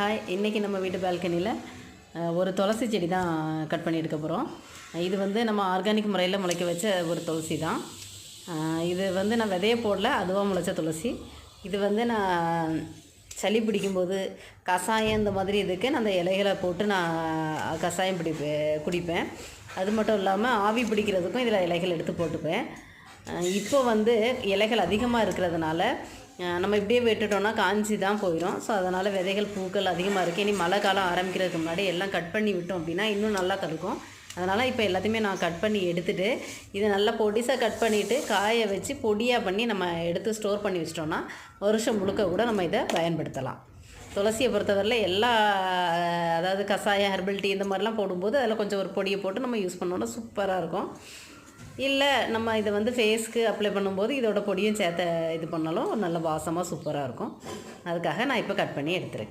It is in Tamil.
ஹாய் இன்றைக்கி நம்ம வீட்டு பால்கனியில் ஒரு துளசி செடி தான் கட் பண்ணியிருக்க போகிறோம் இது வந்து நம்ம ஆர்கானிக் முறையில் முளைக்க வச்ச ஒரு துளசி தான். இது வந்து நான் விதைய போடல அதுவாக முளைச்ச துளசி. இது வந்து நான் சளி பிடிக்கும்போது கஷாயம் இந்த மாதிரி இதுக்கு நான் அந்த இலைகளை போட்டு நான் கஷாயம் பிடிப்பேன் குடிப்பேன். அது மட்டும் இல்லாமல் ஆவி பிடிக்கிறதுக்கும் இதில் இலைகள் எடுத்து போட்டுப்பேன். இப்போ வந்து இலைகள் அதிகமாக இருக்கிறதுனால நம்ம இப்படியே விட்டுட்டோம்னா காஞ்சி தான் போயிடும் ஸோ அதனால் விதைகள் பூக்கள் அதிகமாக இருக்குது இனி மழை காலம் ஆரம்பிக்கிறதுக்கு முன்னாடி எல்லாம் கட் பண்ணி விட்டோம் அப்படின்னா இன்னும் நல்லா கருக்கும். அதனால் இப்போ எல்லாத்தையுமே நான் கட் பண்ணி எடுத்துகிட்டு இதை நல்லா பொடிசாக கட் பண்ணிவிட்டு காய வச்சு பொடியாக பண்ணி நம்ம எடுத்து ஸ்டோர் பண்ணி வச்சிட்டோம்னா வருஷம் முழுக்க கூட நம்ம இதை பயன்படுத்தலாம். துளசியை பொறுத்தவரையில் எல்லா அதாவது கஷாயம் ஹெர்பல் டீ இந்த மாதிரிலாம் போடும்போது அதில் கொஞ்சம் ஒரு பொடியை போட்டு நம்ம யூஸ் பண்ணோன்னா சூப்பராக இருக்கும். இல்லை நம்ம இதை வந்து ஃபேஸ்க்கு அப்ளை பண்ணும்போது இதோட பொடியும் சேர்த்த இது பண்ணாலும் நல்ல வாசமாக சூப்பராக இருக்கும். அதுக்காக நான் இப்போ கட் பண்ணி எடுத்துருக்கேன்.